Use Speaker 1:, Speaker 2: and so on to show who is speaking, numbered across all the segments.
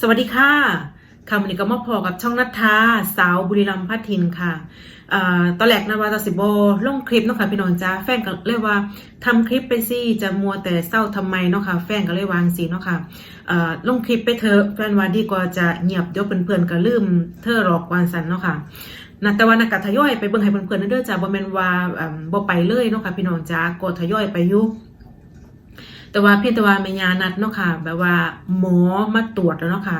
Speaker 1: สวัสดีค่ะค่ะวันนี้ก็มาพอกับช่องนัทธาสาวบุรีรัมย์พัทินค่ะอตอนแรกนะว่าตาสิบโบลงคลิปเนาะค่ะพี่น้องจ้าแฟนก็เลยกว่าทำคลิปไปสิจะมัวแต่เศร้าทำไมเนาะค่ะแฟนก็เลยวางสีเนาะค่ะเอ่อลงคลิปไปเถอแฟนว่าดีกว่าจะเงียบเดี๋ยวเพื่อนๆก็ลืมเธอหลอกวานสันเนาะค่ะนะแต่ว่านักกัทยอยไปเบิ่งให้เพื่อนๆนั่นเด้อจ้าบ่แม่นว่าอ่าบ่ไปเลยเนาะค่ะพี่น้องจ้าก็ทยอยไปอยู่ แต่ว่าเพียงแต่ว่าแม่ยานัดเนาะค่ะแบบว่าหมอมาตรวจแล้วเนาะค่ะ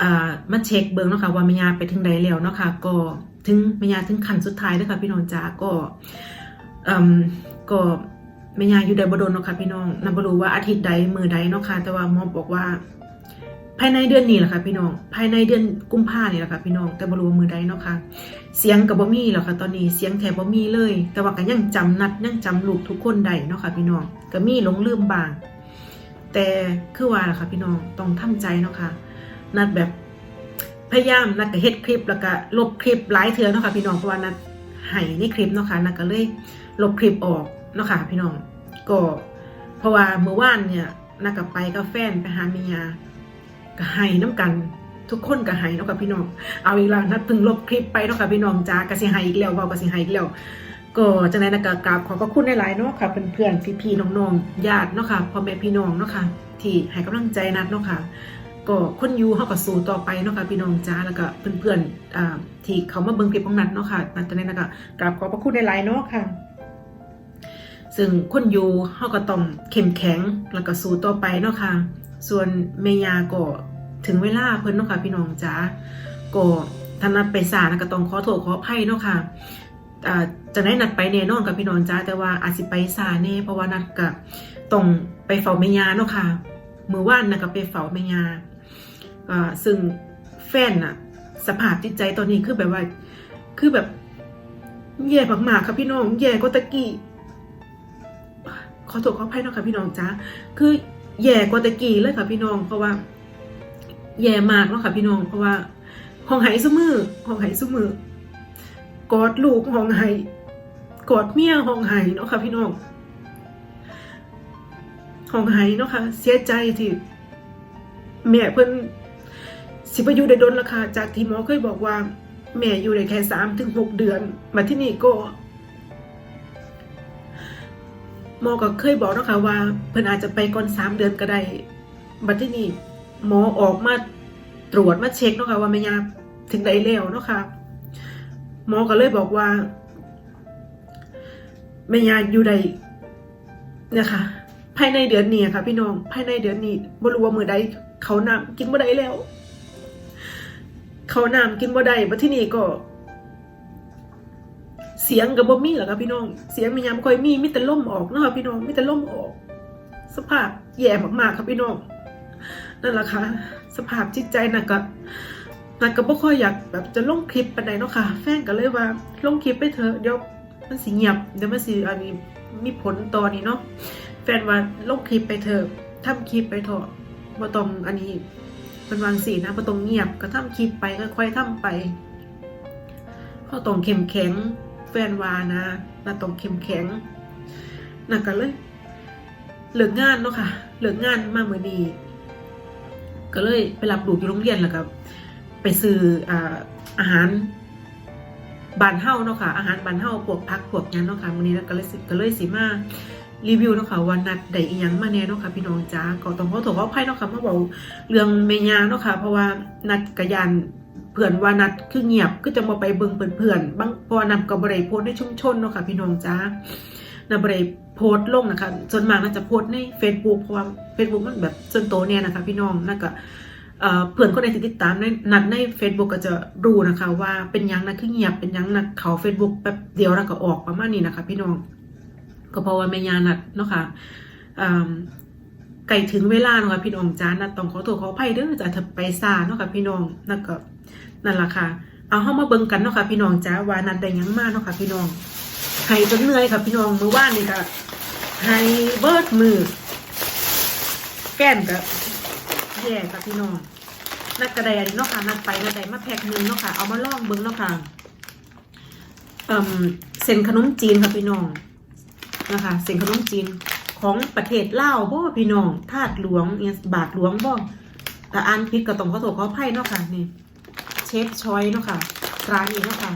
Speaker 1: อ่ามาเช็คเบิ่งเนาะค่ะว่าแม่ยาไปถึงใดแล้วเนาะค่ะก็ถึงแม่ยาถึงขั้นสุดท้ายแล้วค่ะพี่น้องจ๋าก็อืมก็แม่ยาอยู่ใดบ่โดนเนาะค่ะพี่น้องนับรู้ว่าอาทิตย์ใดมือใดเนาะค่ะแต่ว่าหมอบอกว่า ภายในเดือนนี้แหละค่ะพี่น้อง ภายในเดือนกุมภาเนี่ยแหละค่ะพี่น้อง แต่บ่รู้ว่ามือใดเนาะค่ะ เสียงกับบ่มีแล้วค่ะตอนนี้ เสียงแทบบ่มีเลย แต่ว่าก็ยังจำนัดยังจำลูกทุกคนได้เนาะค่ะพี่น้อง ก็มีหลงลืมบาง แต่คือว่าแหละค่ะพี่น้อง ต้องทำใจเนาะค่ะ นัดแบบพยายามนัดก็เฮ็ดคลิปแล้วก็ลบคลิปหลายเทือเนาะค่ะพี่น้อง เพราะว่านัดให้ในคลิปเนาะค่ะ นัดก็เลยลบคลิปออกเนาะค่ะพี่น้อง ก็ เพราะว่าเมื่อวานเนี่ยนัดก็ไปกับแฟนไปหาเมีย ก็ให้น้ำกันทุกคนก็ให้เนาะค่ะพี่น้อง เอาอีกแล้วนัดเพิ่งลบคลิปไปเนาะค่ะพี่น้องจ้าก็สิให้อีกแล้วว่าก็สิให้อีกแล้ว ก็จังไดนะก็กราบขอบพระคุณหลายๆเนาะค่ะเพื่อนๆพี่ๆน้องๆญาติเนาะค่ะพ่อแม่พี่น้องเนาะค่ะที่ให้กำลังใจนัดเนาะค่ะก็คนอยู่เฮาก็สู้ต่อไปเนาะค่ะพี่น้องจ้าแล้วก็เพื่อนๆที่เขามาเบิ่งคลิปของนัดเนาะค่ะนัดจังไดนะก็กราบขอบพระคุณหลายๆเนาะค่ะซึ่งคนอยู่เฮาก็ต้องเข้มแข็งแล้วก็สู้ต่อไปเนาะค่ะ ส่วนเมยาก็ ถึงเวลาเพิ่นเนาะค่ะพี่น้องจ้าก็ถ้านัดไปสานะก็ต้องขอโทษขออภัยเนาะค่ะอ่าจะได้นัดไปแน่นอนกับพี่น้องจ้าแต่ว่าอาจสิไปซาแน่เพราะว่านัดกับต้องไปเฝ้าแม่ยาเนาะค่ะมือว่านนะก็ไปเฝ้าแม่ยาอ่าซึ่งแฟนน่ะสภาพจิตใจตอนนี้คือแบบว่า คือแบบแย่มากๆค่ะพี่น้องแย่กว่าตะกี้ขอโทษขออภัยเนาะค่ะพี่น้องจ้าคือแย่กว่าตะกี้เลยค่ะพี่น้องเพราะว่า แย่มากเนาะค่ะพี่น้องเพราะว่าห้องไหซุมือห้องไหซุมือกอดลูกห้องไห้กอดเมียห้องไห้เนาะค่ะพี่น้องห้องไห้เนาะค่ะเสียใจที่แม่เพิ่นสิบอายุได้โดนราคาจากที่หมอเคยบอกว่า แม่อยู่ได้แค่สามถึงหกเดือน มาที่นี่ก็หมอก็เคยบอกเนาะค่ะว่า เพิ่นอาจจะไปก่อนสามเดือนก็ได้บัดที่นี่ หมอออกมาตรวจมาเช็คเนาะค่ะว่าแม่ยาถึงได้แล้วเนาะค่ะหมอก็เลยบอกว่าแม่ยาอยู่ใดนะคะภายในเดือนนี้ค่ะ พี่น้องภายในเดือนนี้บ่รู้ว่ามือใดเขาน้ำกินบ่ได้แล้ว เขาน้ำกินบ่ได้บัดที่นี่ก็ เสียงกับบ่มีหรอค่ะพี่น้อง เสียงม่ยาบ่ค่อยมีมีแต่ลมออกเนาะคะพี่น้องมีแต่ลมออก สภาพแย่มากๆค่ะพี่น้อง นั่นแหละค่ะ สภาพจิตใจน่ะก็นัดก็บ่ค่อยอยากแบบจะลงคลิปปานใดเนาะค่ะ แฟนก็เลยว่าลงคลิปไปเถอะเดี๋ยวมันสิเงียบเดี๋ยวมันสิอันนี้มีผลตอนนี้เนาะแฟนว่าลงคลิปไปเถอะทำคลิปไปเถอะบ่ต้องอันนี้เป็นวางสีนะบ่ต้องเงียบก็ทำคลิปไปค่อยๆทำไปเขาต้องเข้มแข็งแฟนวานะนาต้องเข้มแข็งน่ะก็เลยเหลิกงานเนาะค่ะเหลิกงานมาเมื้อนี้ ก็เลยไปรับลูกอยู่โรงเรียนแล้วก็ไปซื้ออาอาหารบานเฮาเนาะค่ะ อาหารบานเฮาพวกพักพวกหยังเนาะค่ะมื้อนี้ก็เลยสิก็เลยสิมารีวิวเนาะค่ะว่านัดได้อีหยังมาแน่เนาะค่ะพี่น้องจ้าก็ต้องขอโทษขออภัยเนาะค่ะมาเว้าเรื่องแม่ย่าเนาะค่ะเพราะว่านัดกะยานเพื่อนว่านัดคือเงียบคือจะบ่ไปเบิ่งเพื่อนๆบางเพราะว่านัดก็บ่ได้โพสในชุมชนเนาะค่ะพี่น้องจ้า นัดบ่ได้โพสต์ลงนะคะส่วนมากนัดจะโพสต์ใน Facebook เพราะว่า Facebook มันแบบส่วนตัวเนี่ยนะคะ พี่น้องนัดก็เพื่อนคนใดที่ติดตามในนัดใน Facebook ก็จะรู้นะคะ ว่าเป็นยังนะคือเงียบเป็นยังนะเขา Facebook แป๊บเดียวแล้วก็ออกประมาณนี้นะคะ พี่น้องก็เพราะว่าแม่ยานัดเนาะค่ะอ่าไก่ถึงเวลาเนาะค่ะพี่น้องจ้านัดต้องขอโทษขออภัยเด้อจะถ้าไปซาเนาะค่ะพี่น้องนั่นก็นั่นแหละค่ะเอาเข้ามาเบิ่งกันเนาะค่ะพี่น้องจ้าว่านัดได้ยังมาเนาะค่ะพี่น้อง ให้จนเหนื่อยค่ะพี่น้องมื้อวานนี่ก็ให้เบิดมือ แก้นก็แย่ค่ะพี่น้องนักกระไดอันนี้เนาะค่ะนักไปนักใดมาแพ็คหนึงเนาะค่ะ เอามาล่องเบิ้งเนาะค่ะเอ่มเส้นขนมจีนค่ะพี่น้องนะคะเส้นขนมจีนของประเทศลาวบ่พี่น้องทาดหลวงเนี่ยบาทหลวงบ่ถ้าอ่านผิดก็ต้องขอโทษขออภัยเนาะค่ะนี่เชฟชอยเนาะค่ะร้านนี้เนาะค่ะ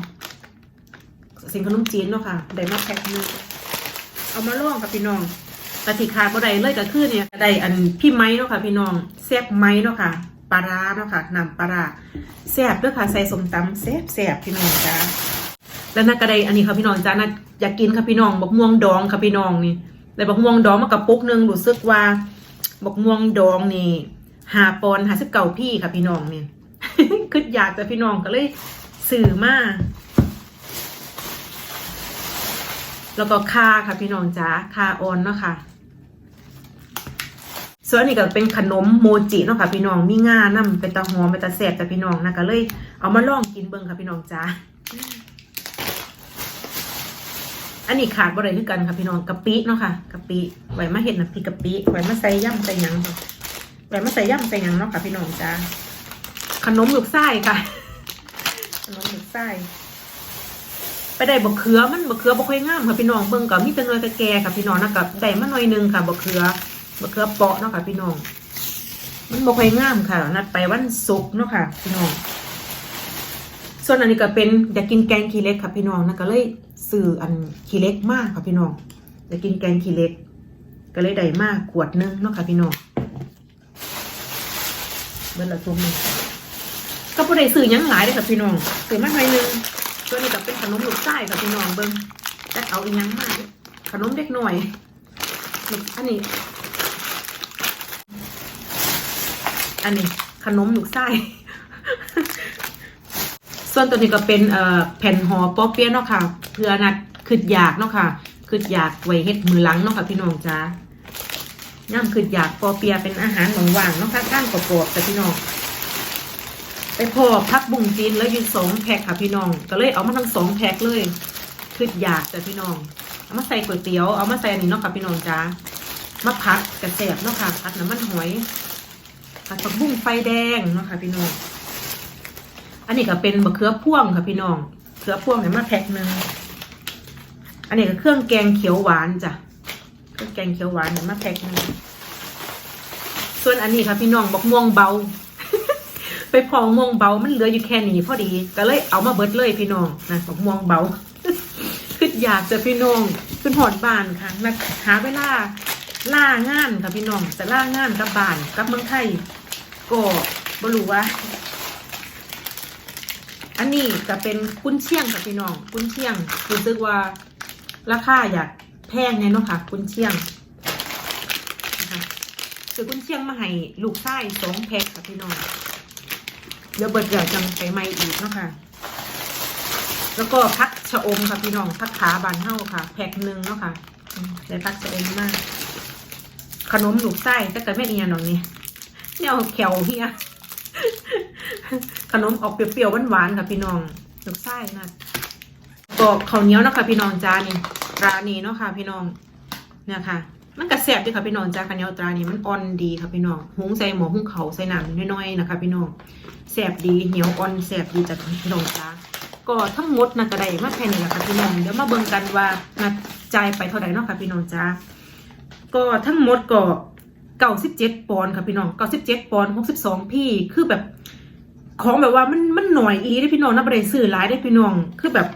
Speaker 1: สินขนมจีนเนาะค่ะได้มาแพ็คหนึงเอามาล่องกับพี่น้องแต่ที่ขาดบ่ได้เลยก็คือเนี่ยได้อันพี่ไม้เนาะค่ะ พี่น้องแซ่บไม้เนาะค่ะปลาร้าเนาะค่ะน้ำปลาร้าแซ่บเด้วยค่ะใส่สมตำแซ่บแซ่บพี่น้องจ้าแล้วนักกระไดอันนี้ค่ะพี่น้องจ้านักอยากกินค่ะพี่น้องบักม่วงดองค่ะพี่น้องนี่ได้บักม่วงดองมากระปุกหนึงรู้สึกว่าบักม่วงดองนี่หาปอนหาสิบเก่าพี่ค่ะพี่น้องนี่คืออยากจะพี่น้องก็เลยสื่อมา แล้วก็คาค่ะพี่น้องจ้าคาออนเนาะค่ะส่วนอันนี้ก็เป็นขนมโมจิเนาะค่ะพี่น้องมีงาน้ำเป็นตาหอมเป็นตาแสบแต่พี่น้องนะก็เลย เอามาลองกินเบิ่งค่ะพี่น้องจ้าอันนี้ขาดบ่ได้คือกันค่ะพี่น้องกะปิเนาะค่ะกะปิไว้มาเห็ดน้ำพริกกะปิไว้มาใส่ย่ำใส่หยังค่ะไว้มาใส่ย่ำใส่หยังเนาะค่ะพี่น้องจ้าขนมลูกไส้ค่ะขนมลูกไส้ ไปได้บะเขือมันบะเขือบะค่อยงามค่ะพี่น้องเบิ่งกับมีแต่หน่วยกระแกค่ะพี่น้องนะกับได้มาหน่อยหนึงค่ะบะเขือบะเขือเปาะเนาะค่ะพี่น้อง มันบะค่อยงามค่ะ นัดไปวันศุกร์เนาะค่ะ พี่น้อง ส่วนอันนี้ก็เป็นอยากกินแกงขี้เล็กค่ะพี่น้องนะก็เลยซื้ออันขี้เล็กมากค่ะพี่น้องอยากกินแกงขี้เล็ก ก็เลยได้มากขวดหนึงเนาะค่ะพี่น้องเบิ่งละทุ่มหนึงก็บ่ได้ซื้อยังหลายเด้ค่ะพี่น้องซื้อมาหน่อยหนึง ตัวนี้ก็เป็นขนมลูกไส้ค่ะพี่น้องเบิ่งแต่เอาอีหยังมาเนี่ยขนมเด็กหน่อย อันนี้ อันนี้ขนมลูกไส้ ส่วนตัวนี้ก็เป็นแผ่นห่อป๊อเปี๊ยะเนาะค่ะ เพื่อนัดคืดอยากเนาะค่ะคืดอยากไว้เฮ็ดมือลังเนาะค่ะพี่น้องจ้าย่ำคืดอยากปอเปียะเป็นอาหารหว่างๆเนาะค่ะก้างกรอบๆแต่พี่น้อง ไปพอพักบุ้งจีนแล้วยืนสองแพ็คค่ะพี่น้อง ก็เลยเอามาทั้งสองแพ็คเลยคืออยากจ้ะพี่น้อง เอามาใส่ก๋วยเตี๋ยว เอามาใส่อันนี้เนาะค่ะพี่น้องจ้ามาผัดกระแสบเนาะค่ะผัดน้ำมันหอยผัดผักบุ้งไฟแดงเนาะค่ะพี่น้อง อันนี้ก็เป็นมะเขือพ่วงค่ะพี่น้องเขือพ่วงเนี่ยมาแพ็คหนึ่งอันนี้ก็เครื่องแกงเขียวหวานจ้ะเครื่องแกงเขียวหวานเนี่ยมาแพ็คหนึ่งส่วนอันนี้ค่ะพี่น้องบอกม่วงเบา ไปพอม่วงเบา มันเหลืออยู่แค่นี้พอดี ก็เลยเอามาเบิดเลยพี่น้องนะบอกม่วงเบาคืออยากจะพี่น้องเป็นหอดบานค่ะนะหาเวลาล่างานค่ะพี่น้อง แต่ล่างานกับบานกับเมืองไทยก็บรู้ว่า อันนี้จะเป็นกุ้นเชียงค่ะพี่น้องกุ้นเชียงรู้สึกว่าราคาอยากแพงเนี่ยเนาะค่ะกุ้นเชียงนะคะซื้อกุ้นเชียงมาให้ลูกชายสองแพ็คค่ะพี่น้อง เดี๋ยวเบิดเดี๋ยวจังไปใหม่อีกเนาะค่ะแล้วก็พักชะอมค่ะพี่น้องพักขาบานเท่าค่ะ แพ็คหนึ่งเนาะค่ะอืมได้พักชะอมมาก ขนมหลูกไส้แต่ก็ไม่เอียนหรอกนี่เนี่ยเอาแขวเฮียขนมออกเปรี้ยวๆหวานๆค่ะพี่น้องหลูกไส้นะก็ข้าวเหนียวเนาะค่ะพี่น้องจานี่ร้านนี้เนาะค่ะ พี่น้องเนี่ยค่ะ มันกระแสบดีค่ะพี่น้องจ้าข้าวเหนียวตรานี่มันอ่อนดีค่ะพี่น้องหุงใส่หมอหุงเขาใส่น้ำน้อยๆนะคะพี่น้องแสบดีเหนียวอ่อนแสบดีจากพี่น้องจ้าก็ทั้งหมดนะก็ได้มาแค่นี้แหละค่ะพี่น้องเดี๋ยวมาเบิ่งกันว่านะจ่ายไปเท่าไหร่เนาะค่ะพี่น้องจ้าก็ทั้งหมดก็เก้าสิบเจ็ดปอนด์ค่ะพี่น้องเก้าสิบเจ็ดปอนด์หกสิบสองพี่คือแบบ ของแบบว่ามันมันหน่อยอีได้พี่น้องนะบริซื้อหลายได้พี่น้องคือแบบ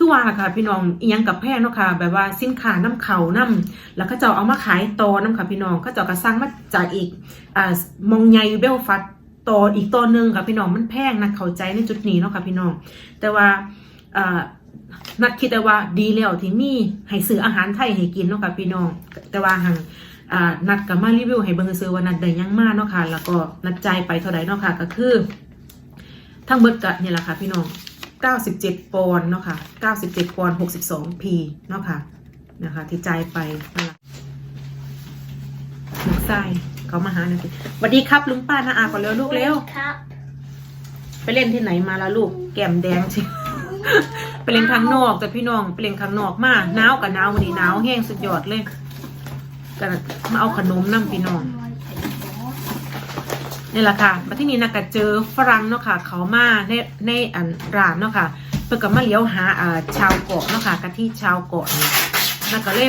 Speaker 1: คือว่าค่ะพี่น้องอียังกับแพงเนาะค่ะแบบว่าสินค้าน้ำเขาน้ำแล้วก็จะเอามาขายต่อน้ำค่ะพี่น้องก็จะเอากระซังมาจากอีกอ่ามองใหญ่เบลฟัดต่ออีกต่อหนึ่งค่ะพี่น้องมันแพงนะเข้าใจในจุดนี้เนาะค่ะพี่น้อง แต่ว่าอ่านัดคิดแต่ว่าดีแล้วที่มีให้ซื้ออาหารไทยให้กินเนาะค่ะพี่น้อง แต่ว่าหังอ่านัดกับมารีวิวให้เบิ่งซื้อว่านัดได้ยังมาเนาะค่ะแล้วก็นัดใจไปเท่าใดเนาะค่ะก็คือ ทั้งเบิดกะนี่แหละค่ะพี่น้อง 97 ปอนด์เนาะค่ะ97 ปอนด์62 p เนาะค่ะนะคะที่จ่ายไปนั่นแหละลูกไส้เขามาหาหน่อยสิสวัสดีครับลุงป้านาอาก่อนเร็วลูกเร็ว
Speaker 2: ครับ
Speaker 1: ไปเล่นที่ไหนมาละลูก แก้มแดงชิไปเล่นข้างนอกแต่พี่น้องไปเล่นข้างนอกมาหนาวกับหนาววันนี้หนาวแห้งสุดยอดเลยกันมาเอาขนมน้ำพี่น้อง นี่แหละค่ะมาที่นี่นะก็เจอฝรั่งเนาะค่ะ เขามาในในอันร้านเนาะค่ะเพื่อก็มาเลี้ยวหาอ่าชาวเกาะเนาะค่ะกะที่ชาวเกาะนี่แล้วก็เลย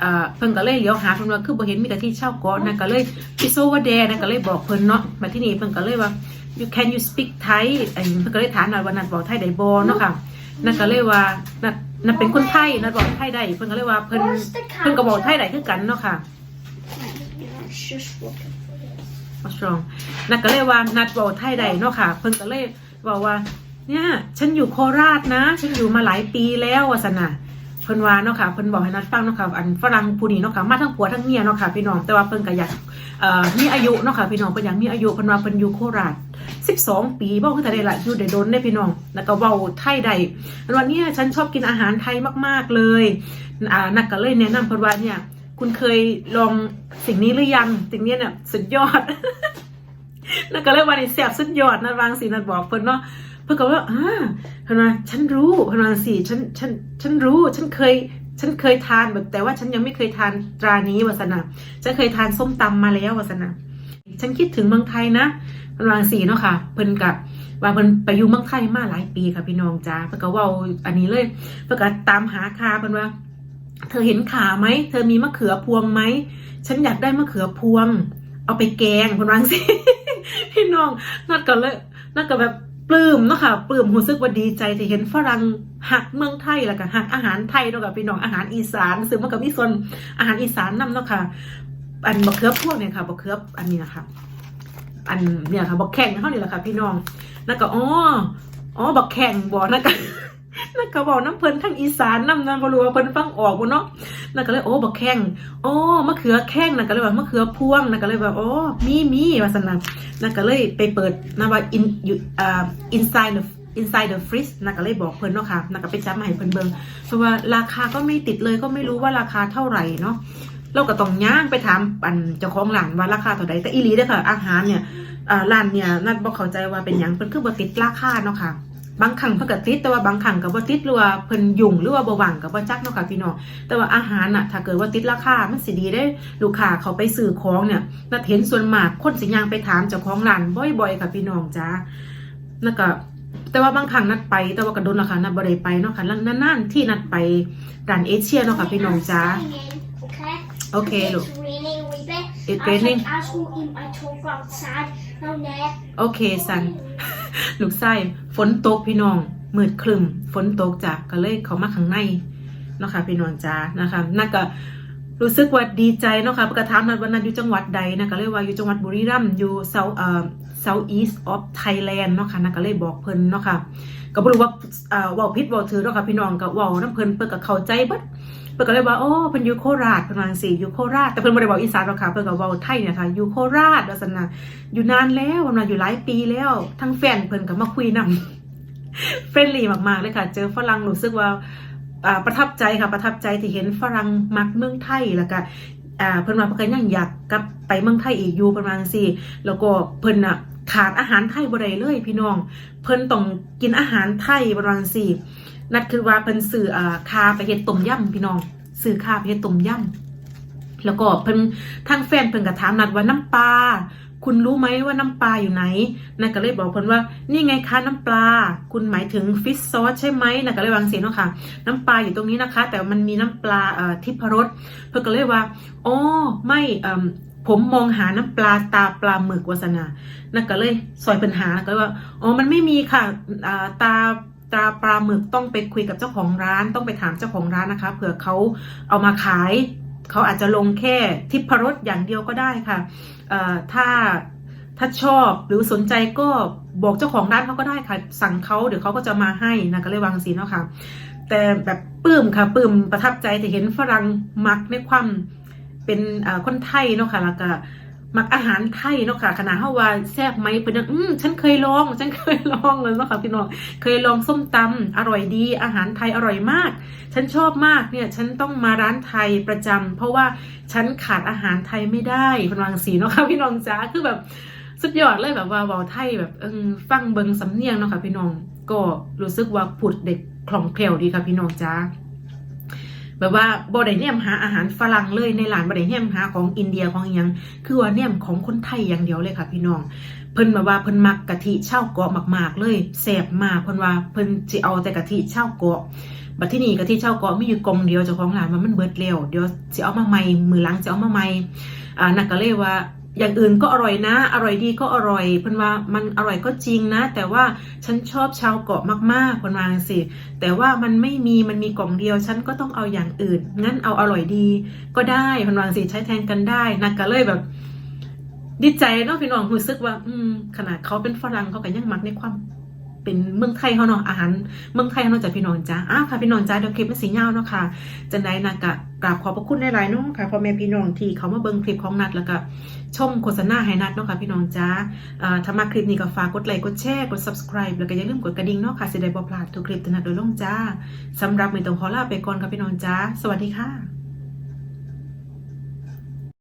Speaker 1: เอ่อเพิ่นก็เลยเลี้ยวหาเพิ่นว่าคือบ่เห็นมีกะทิเช่าเกาะนั่นก็เลย is over there นั่นก็เลยบอกเพิ่นเนาะมาที่นี่เพิ่นก็เลยว่า you can you speak Thai อันนี้เพิ่นก็เลยถามนัดว่านัดบอกไทยได้บ่เนาะค่ะนั่นก็เลยว่านัดนัดเป็นคนไทยนัดบอกไทยได้เพิ่นก็เลยว่าเพิ่น
Speaker 2: Where's the
Speaker 1: เพิ่นก็บอกไทย
Speaker 2: camera?
Speaker 1: ได้คือกันเนาะค่ะ What's wrong นัดก็เลยว่านัดบอกไทยได้เนาะค่ะ เพิ่นก็เลยบอกว่า เนี่ยฉันอยู่โคราชนะ ฉันอยู่มาหลายปีแล้ววาสนาเพิ่นว่าเนาะค่ะเพิ่นบอกให้นัดฟังเนาะค่ะอันฝรั่งผู้นี้เนาะค่ะมาทั้งผัวทั้งเมียเนาะค่ะพี่น้องแต่ว่าเพิ่นก็อยากมีอายุเนาะค่ะพี่น้องเพิ่นอยากมีอายุเพิ่นว่าเพิ่นอยู่โคราช12 ปีบ่คือแต่ได้ละอยู่ได้โดนได้พี่น้องแล้วก็เว้าไทยได้เพิ่นว่าเนี่ยฉันชอบกินอาหารไทยมากๆเลยอ่านักก็เลยแนะนำเพิ่นว่าเนี่ย คุณเคยลองสิ่งนี้หรือยัง สิ่งนี้เนี่ยสุดยอดนักก็เลยว่านี่แซ่บสุดยอดนะวางสินัดบอกเพิ่นเนาะเพื่อนก็ว่าอ่าเพื่นว่าฉันรู้เพื่นว่าสิฉันฉันฉันรู้ฉันเคยฉันเคยทานแบบแต่ว่าฉันยังไม่เคยทานตรานี้วาสนาฉันเคยทานส้มตำมาแล้ววาสนาฉันคิดถึงเมืองไทยนะเพื่นว่าสิเนาะค่ะ เพิ่นกับว่าเพิ่นไปอยู่เมืองไทยมาหลายปีค่ะพี่น้องจ้าเพิ่นก็ว่าอันนี้เลยเพิ่นก็ตามหาคาเพิ่นว่า เธอเห็นขาไหม เธอมีมะเขือพวงไหม ฉันอยากได้มะเขือพวง เอาไปแกงเพิ่นว่าสิพี่น้องนัดก็เลยนัดก็แบบปลื้มเนาะค่ะปลื้มรู้สึกว่าดีใจที่เห็นฝรั่งหักเมืองไทยแล้วก็หักอาหารไทยเนาะกับพี่น้องอาหารอีสานซึ่งมันก็มีส่วนอาหารอีสานนํเนาะค่ะ อันบะเขือพวกเนี่ยค่ะบะเขืออันนี้นะคะอันเนี่ยค่ะบะแข่งเท่านี้แหละค่ะ พี่น้องนั่นก็อ๋ออ๋อบะแข่งบ่นั่นก็ นั่นก็บอกน้ำเพลินทั้งอีสานน้ำนั่นบรู้ว่าเพลินฟังออกบ่เนาะนั่นก็เลยโอ้บะแข่งโอ๋อมะเขือแข้งนั่นก็เลยว่ามะเขือพวงนั่นก็เลยว่าอ๋อมีมีวาซั่นน่ะนั่นก็เลยไปเปิดนะว่า in อยู่อ่า inside the inside the fridge นั่นก็เลยบอกเพิ่นเนาะค่ะนั่นก็ไปจับมาให้เพิ่นเบิงเพราะว่าราคาก็ไม่ติดเลยก็ไม่รู้ว่าราคาเท่าไหร่เนาะเราก็ต้องย่างไปถามอันเจ้าของร้านว่าราคาเท่าใดแต่อีลีเด้อค่ะอาหารเนี่ยอ่าร้านเนี่ยนัดบ่เข้าใจว่าเป็นหยังเพิ่นคือบ่ติดราคาเนาะค่ะ บางครั้งเพิ่นก็ติดแต่ว่าบางครั้งก็บ่ติดหรือว่าเพิ่นยุ่งหรือว่าบ่ว่างก็บ่จักเนาะค่ะพี่น้องแต่ว่าอาหารน่ะถ้าเกิดว่าติดราคามันสิดีได้ลูกค้าเขาไปซื้อของเนี่ยนัดเห็นส่วนมากคนสิย่างไปถามเจ้าของร้านบ่อยๆค่ะพี่น้องจ้าแล้วก็แต่ว่าบางครั้งนัดไป แต่ว่าก็โดนราคานัดบ่ได้ไปเนาะค่ะแล้วนานๆที่นัดไปร้านเอเชียเนาะค่ะพี่น้องจ้า
Speaker 2: Okay.
Speaker 1: โอเคลูก
Speaker 2: It's raining a wee
Speaker 1: ลูกไส้ฝนตกพี่น้องมืดครึมฝนตกจ้ะก็เลยเขามาข้างในเนาะค่ะพี่น้องจ้านะคะน่าก็รู้สึกว่าดีใจเนาะค่ะประกาศถามนัดวันนั้นอยู่จังหวัดใดนะก็เลยว่าอยู่จังหวัดบุรีรัมย์อยู่ south เอ่อ south east of Thailand เนาะค่ะนะก็เลยบอกเพิ่นเนาะค่ะก็บ่รู้ว่าเอ่อว้าผิดว้าถือเนาะค่ะพี่น้องก็ว้านํเพิ่นเพิ่นก็เข้าใจเบิด เพิ่นก็เลยว่าโอ้เพิ่นอยู่โคราชเพิ่นวาจังซี่อยู่โคราชแต่เพิ่นบ่ได้เว้าอีสานหรอกค่ะเพิ่นก็เว้าไทยเนี่ยค่ะอยู่โคราชว่าซั่นน่ะอยู่นานแล้วมันอยู่หลายปีแล้วทั้งแฟนเพิ่นก็มาคุยนำเฟรนลี่มากๆเลยค่ะ เจอฝรั่งรู้สึกว่าประทับใจค่ะประทับใจที่เห็นฝรั่งมักเมืองไทยแล้วก็อ่าเพิ่นว่าเพิ่นก็ยังอยากกลับไปเมืองไทยอีกอยู่ประมาณสี่แล้วก็เพิ่นน่ะขาดอาหารไทยบ่ได้เลยพี่น้อง เพิ่นต้องกินอาหารไทยประมาณสี่ นัดคือว่าเพิ่นซื้ออ่าคาไปเฮ็ดต้มยำพี่น้องซื้อคาไปเฮ็ดต้มยำแล้วก็เพิ่นทางแฟนเพิ่นก็ถามนัดว่าน้ำปลาคุณรู้ไหมว่าน้ำปลาอยู่ไหนนายก็เลยบอกเพิ่นว่านี่ไงคะน้ำปลา คุณหมายถึงฟิชซอสใช่ไหมนายก็เลยวางเสียงเนาะค่ะ น้ำปลาอยู่ตรงนี้นะคะ แต่มันมีน้ำปลาเอ่อทิพรสเพิ่นก็เลยว่าอ๋อไม่เอ่อผมมองหาน้ำปลาตาปลาหมึกวาสนานั่นก็เลยซอยปัญหาก็เลยว่า อ๋อ มันไม่มีค่ะอ่า ตาตาปลาหมึกต้องไปคุยกับเจ้าของร้าน ต้องไปถามเจ้าของร้านนะคะเผื่อเขาเอามาขายเขาอาจจะลงแค่ทิพรสอย่างเดียวก็ได้ค่ะถ้าถ้าชอบหรือสนใจก็บอกเจ้าของร้านเขาก็ได้ค่ะ สั่งเขาเดี๋ยวเขาก็จะมาให้นะก็เลยวางสีเนาะค่ะ แต่แบบปลื้มค่ะปลื้มประทับใจจะเห็นฝรั่งมักในความเป็นคนไทยเนาะค่ะแล้วก็ มักอาหารไทยเนาะค่ะขนาดเฮาว่าแซ่บไหมเพิ่นยังอืมฉันเคยลอง ฉันเคยลองเลยเนาะค่ะพี่น้องเคยลองส้มตำอร่อยดี อาหารไทยอร่อยมาก ฉันชอบมากเนี่ย ฉันต้องมาร้านไทยประจำเพราะว่าฉันขาดอาหารไทยไม่ได้เพิ่นวาจังสีเนาะค่ะพี่น้องจ้าคือแบบสุดยอดเลยแบบว่าเว้าไทยแบบเออฟังเบิงสำเนียงเนาะค่ะพี่น้องก็รู้สึกว่าผุดเด็กคล่องแคล่วดีค่ะพี่น้องจ้า แบบว่าบ่ได้เนี่ยมหาอาหารฝรั่งเลยในร้านบ่ได้เนี่ยมหาของอินเดียของอยังคือว่าเนี่ยมของคนไทยอย่างเดียวเลยค่ะพี่น้องเพิ่นมาว่าเพิ่นมักกะทิเช่าเกาะมากๆเลยแสบมากเพิ่นว่าเพิ่นจะเอาแต่กะทิเช่าเกาะบัดที่นี่กะทิเช่าเกาะมีอยู่กองเดียวเจ้าของร้านมันเบิดเร็วเดี๋ยวจะเอามาใหม่มือหลังจะเอามาใหม่อ่านักก็เลยว่า อย่างอื่นก็อร่อยนะ อร่อยดีก็อร่อยเพิ่นว่ามันอร่อยก็จริงนะ แต่ว่าฉันชอบชาวเกาะมากๆเพิ่นว่างสี่แต่ว่ามันไม่มีมันมีกล่องเดียว ฉันก็ต้องเอาอย่างอื่น งั้นเอาอร่อยดีก็ได้เพิ่นว่างสี่ใช้แทนกันได้นักก็เลยแบบดีใจเนาะพี่น้องรู้สึกว่า อืมขนาดเขาเป็นฝรั่งเขาก็ยังมักในความ เป็นเมืองไทยเขาเนาะอาหารเมืองไทยเขาเนาะจากพี่น้องจ้าอ้าวค่ะพี่น้องจ้าเดี๋ยวคลิปมันสียาเนาะค่ะจังได้นะกะกราบขอบพระคุณหลายๆเนาะค่ะพ่อแม่พี่น้องที่เขามาเบิ่งคลิปของนัดแล้วก็ชมโฆษณาให้นัดเนาะค่ะพี่น้องจ้าถ้ามาคลิปนี้ก็ฝากกดไลค์กดแชร์กด subscribe แล้วก็อย่าลืมกดกระดิ่งเนาะค่ะสิได้บ่พลาดทุกคลิปที่นัดโดยล่งจ้าสำหรับมือนต้องขอลาไปก่อนค่ะพี่น้องจ้าสวัสดีค่ะ